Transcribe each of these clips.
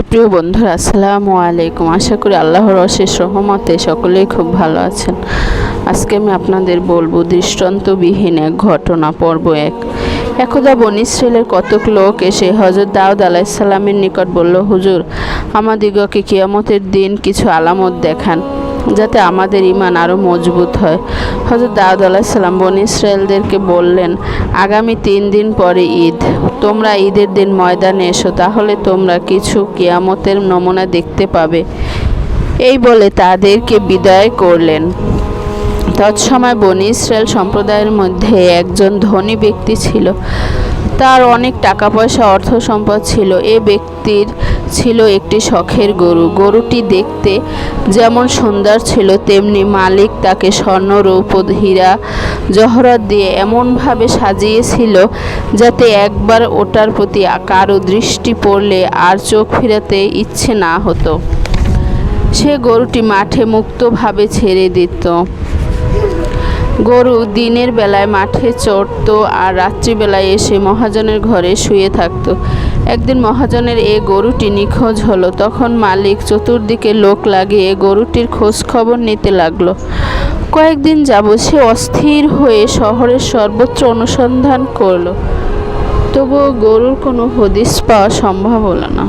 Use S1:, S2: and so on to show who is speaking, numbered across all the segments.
S1: সুপ্রিয় বন্ধুরা, আসসালামু আলাইকুম। আশা করি আল্লাহর অশেষ রহমতে সকলেই খুব ভালো আছেন। আজকে আমি আপনাদের বলব দৃষ্টান্তবিহীন এক ঘটনা, পর্ব এক। একদা বন ইসরায়েলের কতক লোক এসে হজরত দাউদ আলাইসাল্লামের নিকট বলল, হুজুর আমাদিগকে কিয়ামতের দিন কিছু আলামত দেখান। যাতে আমাদের ইমান আরও মজবুত হয়। হজরত দাউদ আলাহিসাল্লাম বন ইসরায়েলদেরকে বললেন, আগামী তিন দিন পরে ঈদ। তোমরা ঈদের দিন ময়দানে এসো, তাহলে তোমরা কিছু কিয়ামতের নমুনা দেখতে পাবে। এই বলে তাদেরকে বিদায় করলেন। তৎসময় বনি ইসরায়েল সম্প্রদায়ের মধ্যে একজন ধনী ব্যক্তি ছিল। তার অনেক টাকা পয়সা, অর্থ সম্পদ ছিল। এ ব্যক্তির ছিল একটি শখের গরু। গরুটি দেখতে যেমন সুন্দর ছিল, তেমনি মালিক তাকে স্বর্ণ রৌপ হীরা, জহরত দিয়ে এমনভাবে সাজিয়েছিল যাতে একবার ওটার প্রতি কারও দৃষ্টি পড়লে আর চোখ ফিরাতে ইচ্ছে না হতো। সে গরুটি মাঠে মুক্তভাবে ছেড়ে দিত। গরু দিনের বেলায় মাঠে চড়ত আর রাত্রিবেলায় এসে মহাজনের ঘরে শুয়ে থাকতো। একদিন মহাজনের এ গরুটি নিখোঁজ হলো। তখন মালিক চতুর্দিকে লোক লাগিয়ে গরুটির খোঁজ খবর নিতে লাগল। কয়েকদিন যাব সে অস্থির হয়ে শহরের সর্বত্র অনুসন্ধান করল। তবুও গরুর কোনো হদিস পাওয়া সম্ভব হলো না।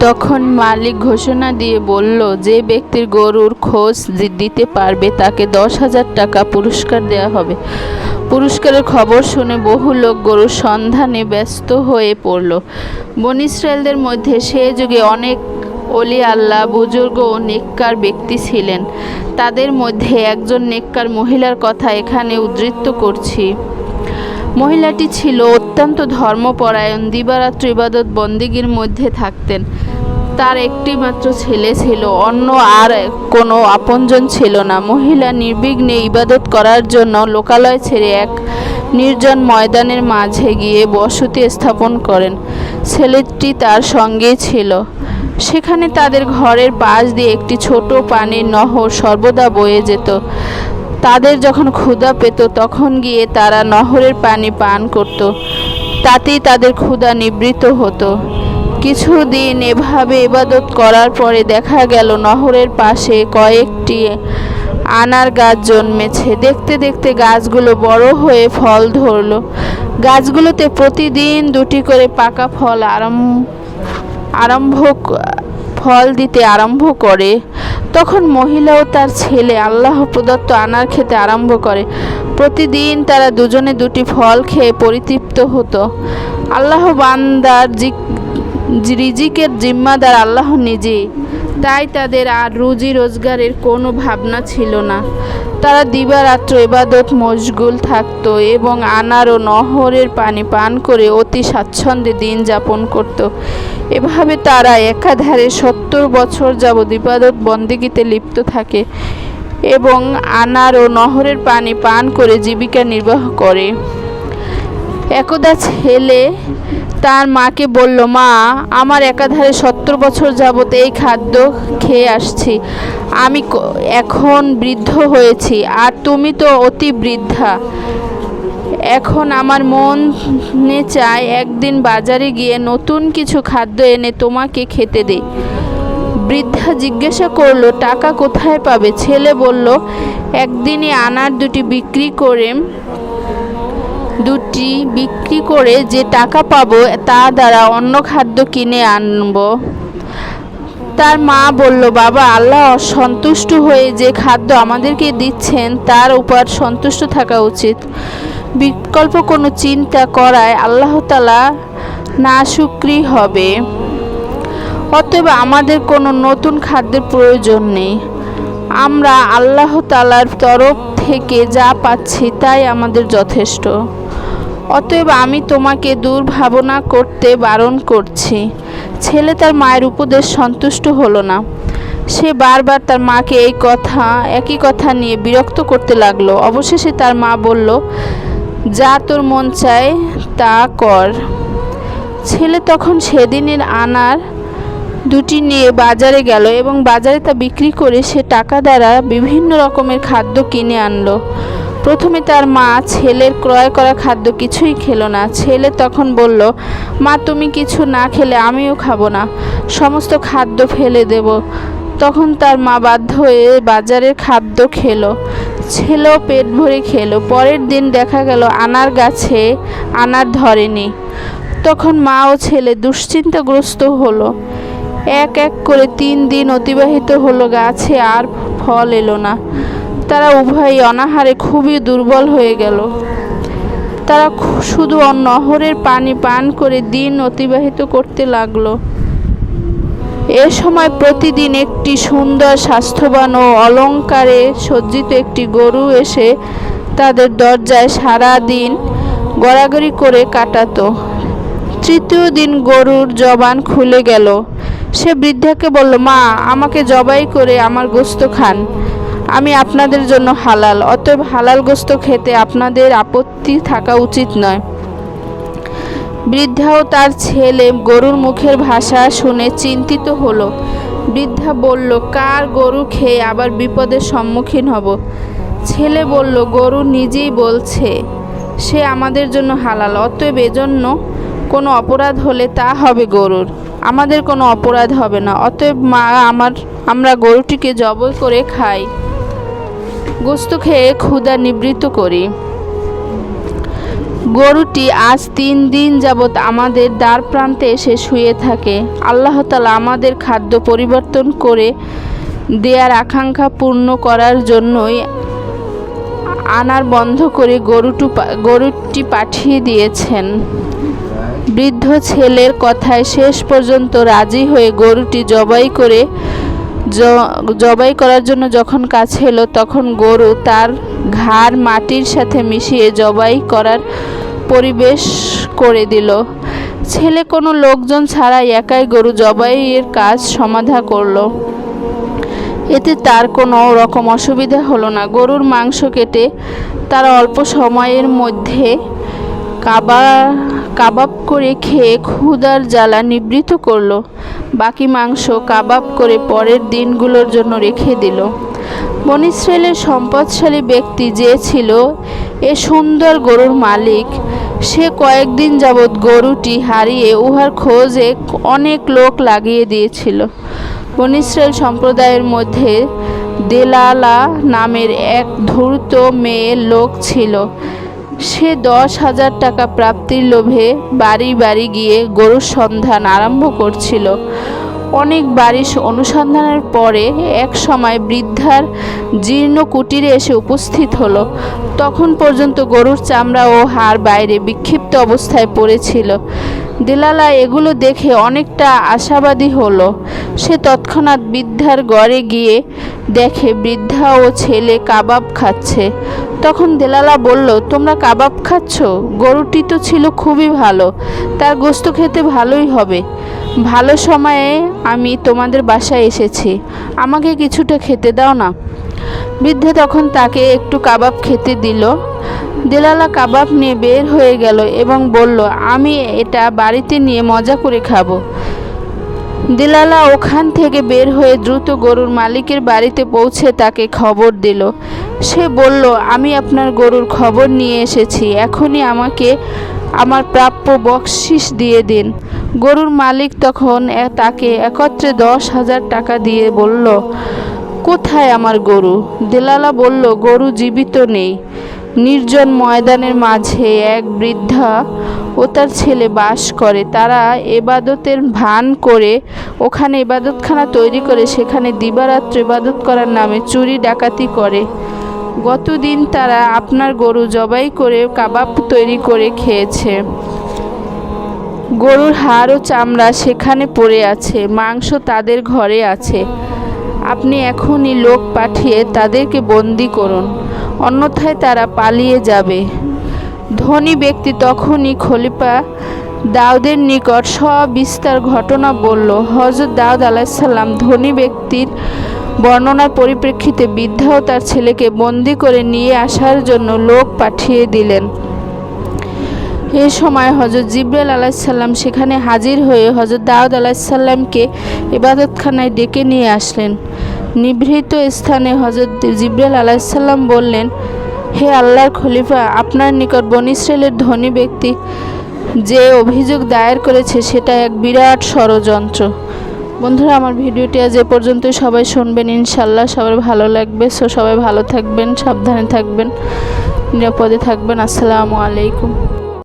S1: তখন মালিক ঘোষণা দিয়ে বলল, যে ব্যক্তির গরুর খোঁজ দিতে পারবে তাকে দশ হাজার টাকা পুরস্কার দেওয়া হবে। পুরস্কারের খবর শুনে বহু লোক গরুর সন্ধানে ব্যস্ত হয়ে পড়ল। বন ইসরায়েলদের মধ্যে সে যুগে অনেক অলি আল্লাহ, বুজুর্গ ও নেককার ব্যক্তি ছিলেন। তাদের মধ্যে একজন নেককার মহিলার কথা এখানে উদ্ধৃত করছি। মহিলাটি ছিল অত্যন্ত ধর্মপরায়ণ, দিবারাত্র ইবাদত বন্দিগির মধ্যে থাকতেন। তার একটি মাত্র ছেলে ছিল, অন্য আর কোনো আপনজন ছিল না। মহিলা নির্বিঘ্নে ইবাদত করার জন্য লোকালয় ছেড়ে এক নির্জন ময়দানের মাঝে গিয়ে বসতি স্থাপন করেন। ছেলেটি তার সঙ্গেই ছিল। সেখানে তাদের ঘরের পাশ দিয়ে একটি ছোট পানির নহর সর্বদা বয়ে যেত। তাদের যখন ক্ষুধা পেত, তখন গিয়ে তারা নহরের পানি পান করত। তাতেই তাদের ক্ষুধা নিবৃত হতো। কিছুদিন এভাবে ইবাদত করার পরে দেখা গেল নহরের পাশে কয়েকটি আনার গাছ জন্মেছে। দেখতে দেখতে গাছগুলো বড় হয়ে ফল ধরল। গাছগুলোতে প্রতিদিন দুটি করে পাকা ফল আরম্ভ আরম্ভ ফল দিতে আরম্ভ করে। তখন মহিলা ও তার ছেলে আল্লাহ প্রদত্ত আনার খেতে আরম্ভ করে। প্রতিদিন তারা দুজনে দুটি ফল খেয়ে পরিতৃপ্ত হতো। আল্লাহ বান্দার রিজিকের জিম্মাদার আল্লাহ নিজে। তাই তাদের আর রুজি রোজগারের কোনো ভাবনা ছিল না। তারা দিবারাত্র এবাদত মশগুল থাকত এবং আনার ও নহরের পানি পান করে অতি স্বাচ্ছন্দ্যে দিন যাপন করত। এভাবে তারা একাধারে সত্তর বছর যাবৎ ইবাদত বন্দিগিতে লিপ্ত থাকে এবং আনার ও নহরের পানি পান করে জীবিকা নির্বাহ করে। একদা ছেলে তার মাকে বলল, মা, আমার একাধারে সত্তর বছর যাবত এই খাদ্য খেয়ে আসছি। আমি এখন বৃদ্ধ হয়েছি, আর তুমি তো অতি বৃদ্ধা। এখন আমার মনে চায় একদিন বাজারে গিয়ে নতুন কিছু খাদ্য এনে তোমাকে খেতে দেই। বৃদ্ধা জিজ্ঞাসা করল, টাকা কোথায় পাবে? ছেলে বলল একদিনই আনার দুটি বিক্রি করে দুটি বিক্রি করে যে টাকা পাবো তা দ্বারা অন্য খাদ্য কিনে আনব। তার মা বলল, বাবা, আল্লাহ সন্তুষ্ট হয়ে যে খাদ্য আমাদেরকে দিচ্ছেন, তার উপর সন্তুষ্ট থাকা উচিত। বিকল্প কোনো চিন্তা করায় আল্লাহ তালা না শুক্রি হবে। অতএব আমাদের কোনো নতুন খাদ্যের প্রয়োজন নেই। আমরা আল্লাহ তালার তরফ থেকে যা পাচ্ছি, তাই আমাদের যথেষ্ট। অতএব আমি তোমাকে দুর্ভাবনা করতে বারণ করছি। ছেলে তার মায়ের উপদেশ সন্তুষ্ট হলো না। সে বারবার তার মাকে এই কথা, একই কথা নিয়ে বিরক্ত করতে লাগল। অবশেষে তার মা বলল, যা তোর মন চায় তা কর। ছেলে তখন সেদিনের আনার দুটি নিয়ে বাজারে গেল এবং বাজারে তা বিক্রি করে সে টাকা দ্বারা বিভিন্ন রকমের খাদ্য কিনে আনলো। প্রথমে তার মা ছেলের ক্রয় করা খাদ্য কিছুই খেলো না। ছেলে তখন বলল, মা, তুমি কিছু না খেলে আমিও খাব না। সমস্ত খাদ্য ফেলে দেব। তখন তার মা বাধ্য হয়ে বাজারের খাদ্য খেলো। ছেলেও পেট ভরে খেলো। পরের দিন দেখা গেল আনার গাছে আনার ধরেনি। তখন মা ও ছেলে দুশ্চিন্তাগ্রস্ত হলো। এক এক করে তিন দিন অতিবাহিত হলো গাছে আর ফল এলো না। তারা উভয়ই অনাহারে খুবই দুর্বল হয়ে গেল। তারা শুধু নহরের পানি পান করে দিন অতিবাহিত করতে লাগল। এ সময় প্রতিদিন একটি সুন্দর, স্বাস্থ্যবান ও অলঙ্কারে সজ্জিত একটি গরু এসে তাদের দরজায় সারা দিন গড়াগড়ি করে কাটাতো। তৃতীয় দিন গরুর জবান খুলে গেল। সে বৃদ্ধাকে বলল, মা, আমাকে জবাই করে আমার গোস্ত খান। আমি আপনাদের জন্য হালাল, অতএব হালাল গোস্ত খেতে আপনাদের আপত্তি থাকা উচিত নয়। বৃদ্ধা ও তার ছেলে গরুর মুখের ভাষা শুনে চিন্তিত হলো। বৃদ্ধা বলল, কার গরু খেয়ে আবার বিপদের সম্মুখীন হব? ছেলে বলল, গরু নিজেই বলছে, সে আমাদের জন্য হালাল, অতএব এজন্য কোনো অপরাধ হলে তা হবে গরুর। আমাদের কোনো অপরাধ হবে না, অতএব মা, আমার, আমরা গরুটিকে জবল করে খাই। গোস্ত খেয়ে ক্ষুধা নিবৃত্ত করি। গরুটি আজ তিন দিন যাবৎ আমাদের দ্বার প্রান্তে এসে শুয়ে থাকে। আল্লাহ তালা আমাদের খাদ্য পরিবর্তন করে দেয়ার আকাঙ্ক্ষা পূর্ণ করার জন্যই আনার বন্ধ করে গরুটু গরুটি পাঠিয়ে দিয়েছেন। বৃদ্ধ ছেলের কথায় শেষ পর্যন্ত রাজি হয়ে গরুটি জবাই করে জবাই করার জন্য যখন কাছে এলো, তখন গরু তার ঘাড় মাটির সাথে মিশিয়ে জবাই করার পরিবেশ করে দিল। ছেলে কোনো লোকজন ছাড়াই একাই গরু জবাইয়ের কাজ সমাধা করল। এতে তার কোনো রকম অসুবিধা হলো না। গরুর মাংস কেটে তারা অল্প সময়ের মধ্যে কাবা কাবাব করে খেয়ে ক্ষুধার জ্বালা নিবৃত করল। বাকি মাংস কাবাব করে পরের দিনগুলোর জন্য রেখে দিল। বন সম্পদশালী ব্যক্তি যে ছিল এ সুন্দর গরুর মালিক। সে কয়েকদিন যাবৎ গরুটি হারিয়ে উহার খোঁজে অনেক লোক লাগিয়ে দিয়েছিল। বন সম্প্রদায়ের মধ্যে দেলালা নামের এক ধূর্ত মেয়ে লোক ছিল। সে দশ হাজার টাকা প্রাপ্তির লোভে বাড়ি বাড়ি গিয়ে গরুর সন্ধান আরম্ভ করছিল। অনেক বাড়ি অনুসন্ধানের পরে এক সময় বৃদ্ধার জীর্ণ কুটিরে এসে উপস্থিত হলো। তখন পর্যন্ত গরুর চামড়া ও হাড় বাইরে বিক্ষিপ্ত অবস্থায় পড়েছিল। দেলালা এগুলো দেখে অনেকটা আশাবাদী হলো। সে তৎক্ষণাৎ বৃদ্ধার গড়ে গিয়ে দেখে বৃদ্ধা ও ছেলে কাবাব খাচ্ছে। তখন দেলালা বলল, তোমরা কাবাব খাচ্ছ? গরুটি তো ছিল খুবই ভালো। তার গোস্ত খেতে ভালোই হবে। ভালো সময়ে আমি তোমাদের বাসায় এসেছি। আমাকে কিছুটা খেতে দাও না। বৃদ্ধা তখন তাকে একটু কাবাব খেতে দিল। দেলালা কাবাব নিয়ে বের হয়ে গেল এবং বলল, আমি এটা বাড়িতে নিয়ে মজা করে খাব। দিলালা ওখান থেকে বের হয়ে দ্রুত গরুর মালিকের বাড়িতে পৌঁছে তাকে খবর দিল। সে বলল, আমি আপনার গরুর খবর নিয়ে এসেছি। এখনই আমাকে আমার প্রাপ্য বকশিস দিয়ে দিন। গরুর মালিক তখন তাকে একত্রে দশ হাজার টাকা দিয়ে বলল, কোথায় আমার গরু? দেলালা বলল, গরু জীবিত নেই। নির্জন ময়দানের মাঝে এক বৃদ্ধা ও তার ছেলে বাস করে। তারা এবাদতের ভান করে, ওখানে এবাদতখানা তৈরি করে, সেখানে দিবারাত্র ইবাদত করার নামে চুরি, ডাকাতি করে। গতদিন তারা আপনার গরু জবাই করে কাবাব তৈরি করে খেয়েছে। গরুর হাড় ও চামড়া সেখানে পড়ে আছে, মাংস তাদের ঘরে আছে। আপনি এখনই লোক পাঠিয়ে তাদেরকে বন্দি করুন, অন্যথায় তারা পালিয়ে যাবে। ধনী ব্যক্তি তখনই খলিফা দাউদের নিকট সব বিস্তার ঘটনা বলল হজরত দাউদ আলাহিসাল্লাম ধনী ব্যক্তির বর্ণনার পরিপ্রেক্ষিতে বৃদ্ধা ও তার ছেলেকে বন্দি করে নিয়ে আসার জন্য লোক পাঠিয়ে দিলেন। এ সময় হজরত জিব্রাইল আলাইসাল্লাম সেখানে হাজির হয়ে হজরত দাউদ আলাইসাল্লামকে ইবাদতখানায় ডেকে নিয়ে আসলেন। নিভৃত স্থানে হজরত জিব্রাইল আলাইসাল্লাম বললেন, হে আল্লাহর খলিফা, আপনার নিকট বন ইসরায়েলের ধনী ব্যক্তি যে অভিযোগ দায়ের করেছে সেটা এক বিরাট ষড়যন্ত্র। বন্ধুরা, আমার ভিডিওটি আজ এ পর্যন্ত সবাই শুনবেন ইনশাল্লাহ সবার ভালো লাগবে, সো সবাই ভালো থাকবেন, সাবধানে থাকবেন, নিরাপদে থাকবেন। আসসালামু আলাইকুম।